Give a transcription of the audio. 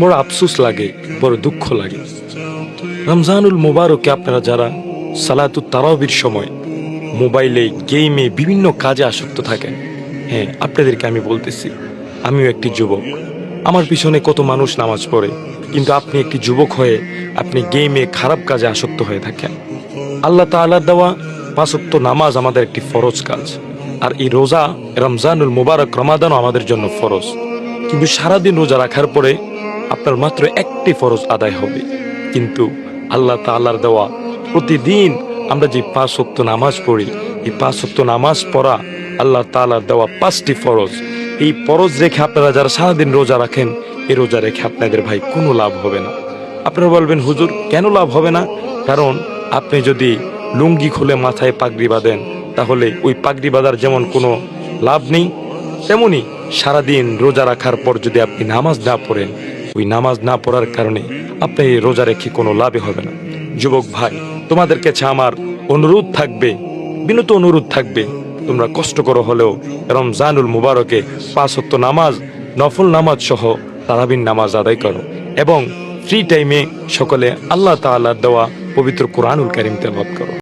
বড় আফসোস লাগে, বড় দুঃখ লাগে। রমজানুল মুবারকে আপনারা যারা সালাতু তারাবির সময় মোবাইলে গেমে বিভিন্ন কাজে আসক্ত থাকেন হ্যাঁ আপনাদেরকে আমি বলতেছি, আমিও একটি যুবক। আমার পিছনে কত মানুষ নামাজ পড়ে, কিন্তু আপনি একটি যুবক হয়ে আপনি গেমে খারাপ কাজে আসক্ত হয়ে থাকেন। আল্লাহ তাআলার দেওয়া পাঁচক্ত নামাজ আমাদের একটি ফরজ কাজ, আর এই রোজা, রমজানুল মুবারক, রমাদানও আমাদের জন্য ফরজ। কিন্তু সারাদিন রোজা রাখার পরে আপনার মাত্র একটি ফরজ আদায় হবে। কিন্তু আল্লাহ তাআলার দেওয়া প্রতিদিন আমরা যে পাঁচ ওয়াক্ত নামাজ পড়ি, এই পাঁচ নামাজ পড়া আল্লাহ তাআলার দেওয়া পাঁচটি ফরজ। এই ফরজ রেখে আপনারা যারা সারাদিন রোজা রাখেন, এই রোজা রেখে আপনাদের ভাই কোনো লাভ হবে না। আপনারা বলবেন, হুজুর, কেন লাভ হবে না? কারণ আপনি যদি লুঙ্গি খুলে মাথায় পাগড়ি বাঁধেন, তাহলে ওই পাগড়ি বাঁধার যেমন কোনো লাভ নেই, তেমনি সারাদিন রোজা রাখার পর যদি আপনি নামাজ না পড়েন ওই নামাজ না পড়ার কারণে আপনি এই রোজা রেখে কোনো লাভই হবে না। যুবক ভাই, তোমাদের কাছে আমার অনুরোধ থাকবে, বিনত অনুরোধ থাকবে। তোমরা কষ্ট করো হলেও রমজানুল মুবারকে পাঁচ ওয়াক্ত নামাজ, নফল নামাজ সহ তারাবিন নামাজ আদায় করো এবং ফ্রি টাইমে সকলে আল্লাহ তাআলার দেওয়া পবিত্র কোরআনুল কারিম তেলাওয়াত করো।